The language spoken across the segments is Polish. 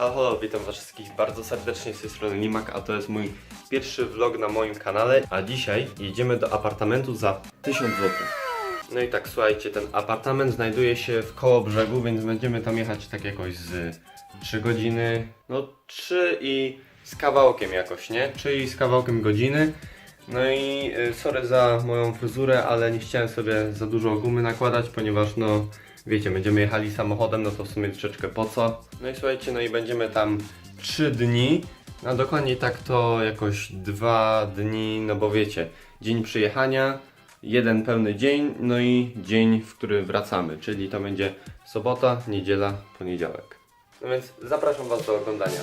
Halo, witam was wszystkich bardzo serdecznie z tej strony Limak, a to jest mój pierwszy vlog na moim kanale, a dzisiaj jedziemy do apartamentu za 1000 zł. No i tak, słuchajcie, ten apartament znajduje się w koło brzegu, więc będziemy tam jechać tak jakoś z 3 godziny, no 3 i z kawałkiem jakoś, nie? 3 i z kawałkiem godziny. No i y, sorry za moją fryzurę, ale nie chciałem sobie za dużo gumy nakładać, ponieważ no wiecie, będziemy jechali samochodem, no to w sumie troszeczkę po co. No i słuchajcie, no i będziemy tam 3 dni, no dokładniej tak to jakoś 2 dni, no bo wiecie, dzień przyjechania, jeden pełny dzień, no i dzień, w który wracamy, czyli to będzie sobota, niedziela, poniedziałek. No więc zapraszam Was do oglądania.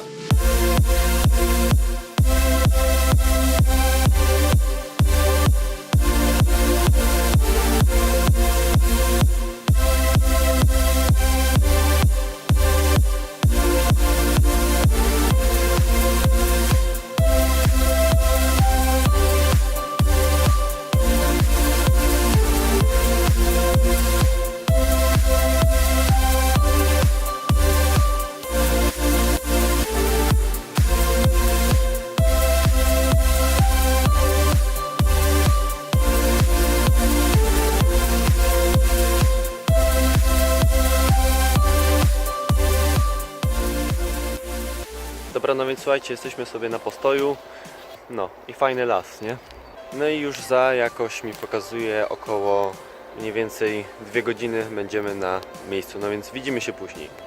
Słuchajcie, jesteśmy sobie na postoju. No i fajny las, nie? No i już za jakoś mi pokazuje około mniej więcej dwie godziny będziemy na miejscu, no więc widzimy się później.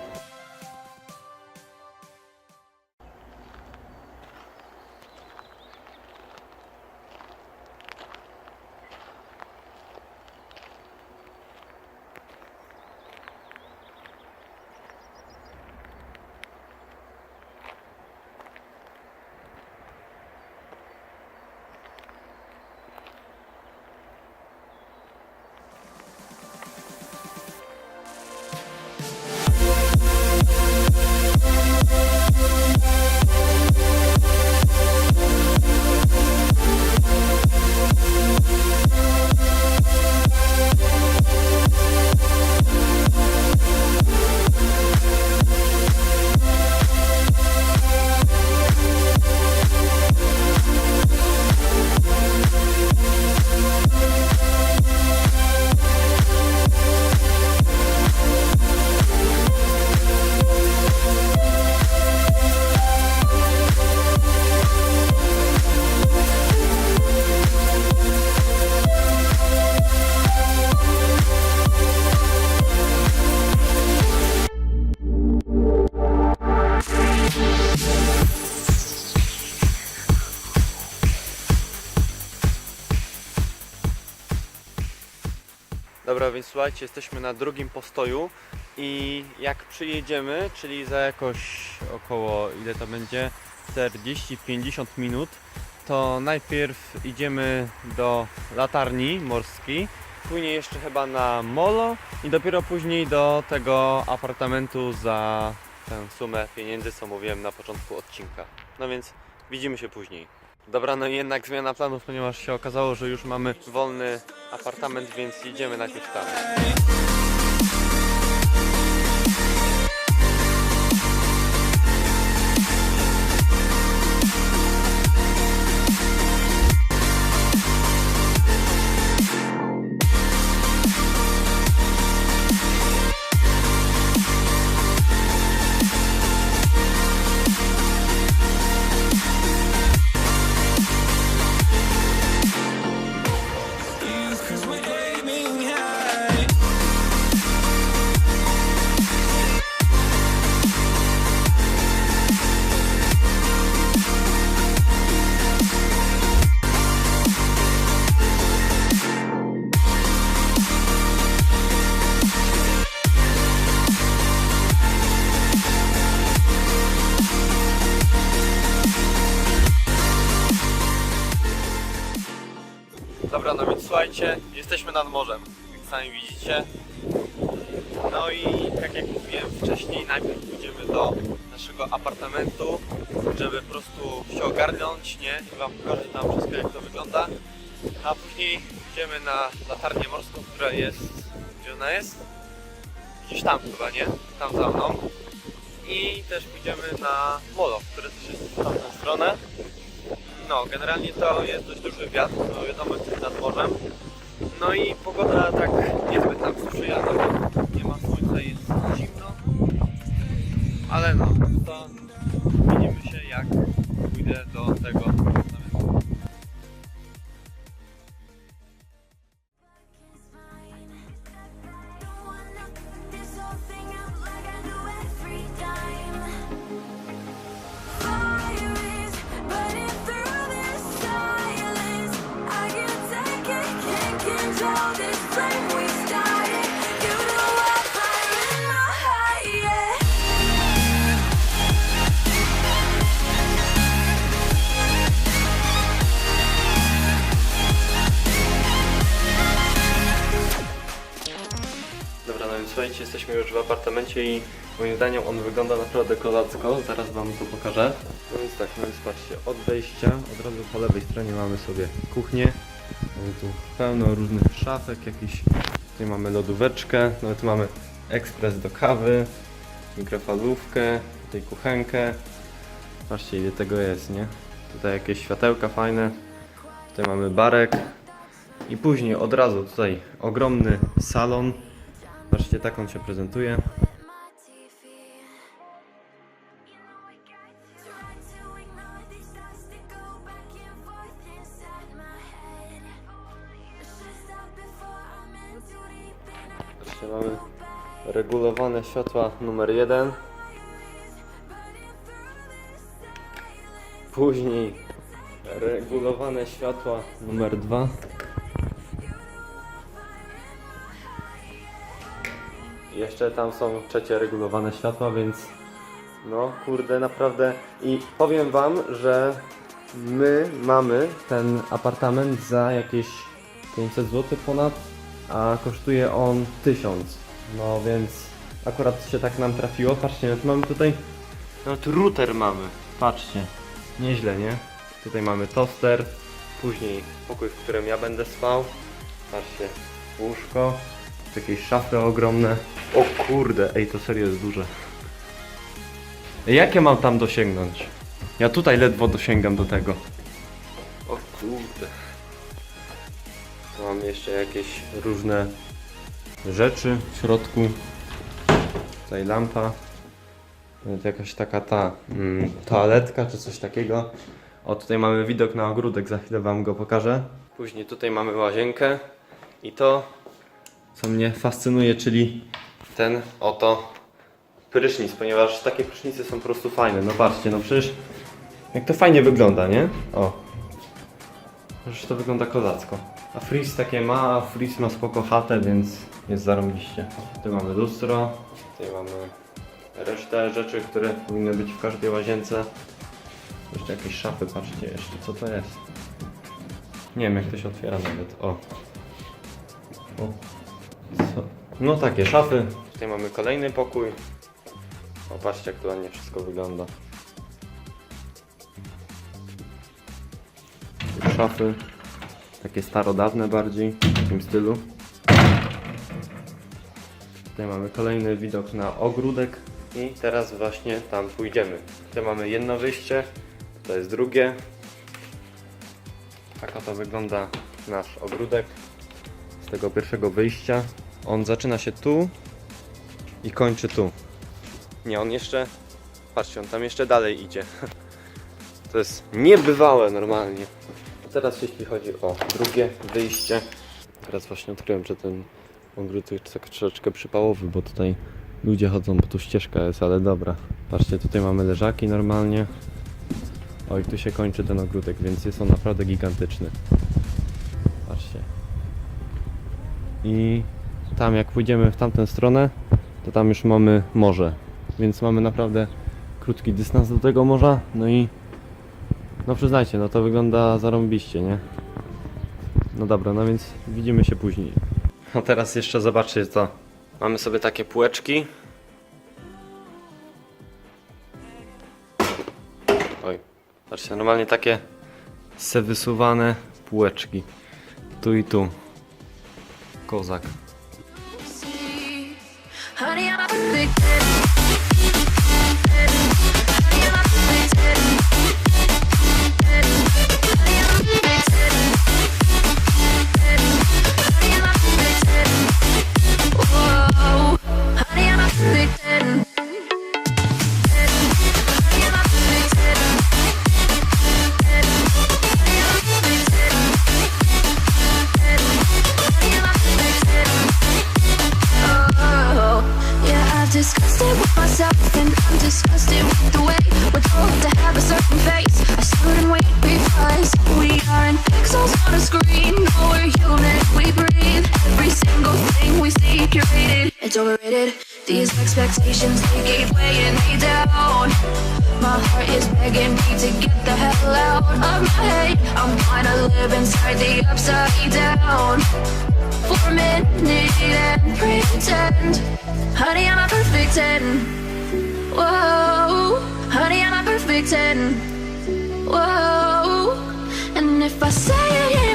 Dobra, więc słuchajcie, jesteśmy na drugim postoju i jak przyjedziemy, czyli za jakoś około, ile to będzie, 40-50 minut, to najpierw idziemy do latarni morskiej, później jeszcze chyba na molo i dopiero później do tego apartamentu za tę sumę pieniędzy, co mówiłem na początku odcinka. No więc widzimy się później. Dobra, no i jednak zmiana planów, ponieważ się okazało, że już mamy wolny apartament, więc jedziemy najpierw tam. Jesteśmy nad morzem, jak sami widzicie. No i tak jak mówiłem wcześniej, najpierw pójdziemy do naszego apartamentu, żeby po prostu się ogarnąć, nie? I wam pokażę tam wszystko jak to wygląda. A później idziemy na latarnię morską, która jest, gdzie ona jest? Gdzieś tam chyba, nie? Tam za mną. I też pójdziemy na molo, które też jest w tamtą stronę. No, generalnie to jest dość duży wiatr, no wiadomo, jesteśmy nad morzem. No i pogoda tak niezbyt nam sprzyja, no nie ma słońca, jest zimno. Ale no, to w apartamencie i moim zdaniem on wygląda naprawdę kozacko. Zaraz wam to pokażę. No więc tak, no więc patrzcie, od wejścia, od razu po lewej stronie mamy sobie kuchnię. Mamy tu pełno różnych szafek, jakiś, tutaj mamy lodóweczkę, nawet mamy ekspres do kawy, mikrofalówkę, tutaj kuchenkę. Patrzcie ile tego jest, nie? Tutaj jakieś światełka fajne. Tutaj mamy barek. I później od razu tutaj ogromny salon. Patrzcie, tak on się prezentuje. Patrzcie, mamy regulowane światła numer jeden. Później regulowane światła numer dwa. Jeszcze tam są trzecie regulowane światła, więc no kurde naprawdę i powiem wam, że my mamy ten apartament za jakieś 500 zł ponad, a kosztuje on 1000. No więc akurat się tak nam trafiło. Patrzcie, no mamy tutaj no tu router mamy. Patrzcie. Nieźle, nie? Tutaj mamy toster, później pokój, w którym ja będę spał. Patrzcie, łóżko, jakieś szafy ogromne. O kurde, ej, to serio jest duże. Ej, Jak ja mam tam dosięgnąć? Ja tutaj ledwo dosięgam do tego. O kurde. Tu mam jeszcze jakieś różne rzeczy w środku. Tutaj lampa. To jakaś taka ta mm, toaletka czy coś takiego. O, tutaj mamy widok na ogródek, za chwilę wam go pokażę. Później tutaj mamy łazienkę i to, co mnie fascynuje, czyli ten oto prysznic, ponieważ takie prysznice są po prostu fajne. No patrzcie, no przecież jak to fajnie wygląda, nie? O. Przecież to wygląda kozacko. A Freeze takie ma, a Freeze ma spoko chatę, więc jest zarąbiście. Tu mamy lustro, tutaj mamy resztę rzeczy, które powinny być w każdej łazience. Jeszcze jakieś szafy, patrzcie jeszcze, co to jest. Nie wiem jak to się otwiera nawet, o. o. No takie szafy. Tutaj mamy kolejny pokój. O, patrzcie jak to ładnie wszystko wygląda. Szafy. Takie starodawne bardziej, w takim stylu. Tutaj mamy kolejny widok na ogródek i teraz właśnie tam pójdziemy. Tutaj mamy jedno wyjście, to jest drugie. Tak oto wygląda nasz ogródek tego pierwszego wyjścia. On zaczyna się tu i kończy tu. Nie, on jeszcze, patrzcie, on tam jeszcze dalej idzie. To jest niebywałe normalnie. Teraz jeśli chodzi o drugie wyjście. Teraz właśnie odkryłem, że ten ogród jest tak troszeczkę przypałowy, bo tutaj ludzie chodzą, bo tu ścieżka jest, ale dobra. Patrzcie, tutaj mamy leżaki normalnie. O i tu się kończy ten ogródek, więc jest on naprawdę gigantyczny. I tam jak pójdziemy w tamtą stronę, to tam już mamy morze. Więc mamy naprawdę krótki dystans do tego morza. No i no przyznajcie, no to wygląda zarąbiście, nie? No dobra, no więc widzimy się później. A teraz jeszcze zobaczcie co. Mamy sobie takie półeczki. Oj, patrzcie, normalnie takie se wysuwane półeczki. Tu i tu. Kozak. Overrated. These expectations they gave way and they down. My heart is begging me to get the hell out of my head. I'm gonna live inside the upside down for a minute and pretend. Honey, I'm a perfect 10. Whoa, honey, I'm a perfect 10. Whoa, and if I say it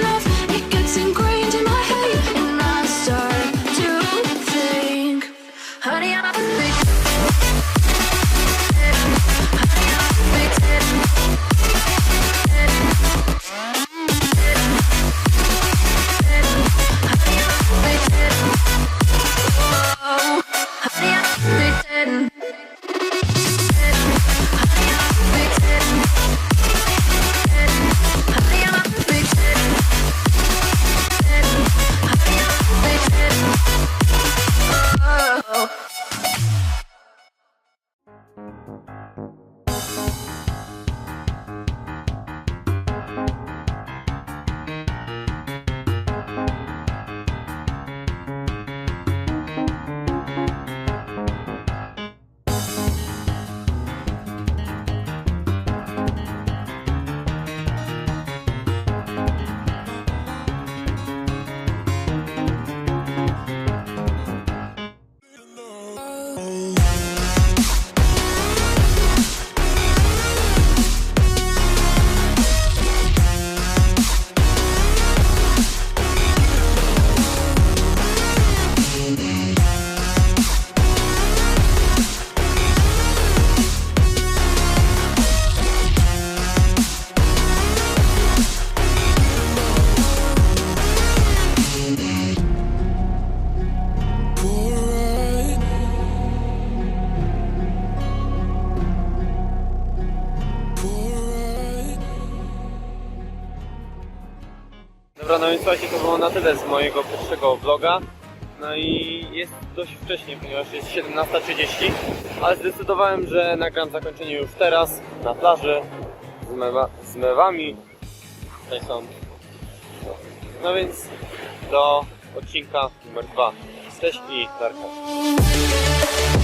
no więc słuchajcie, to było na tyle z mojego pierwszego vloga. No i jest dość wcześnie, ponieważ jest 17.30, ale zdecydowałem, że nagram zakończenie już teraz, na plaży, z, mewa, z mewami. Tutaj są. No więc do odcinka numer 2. Cześć i Darka.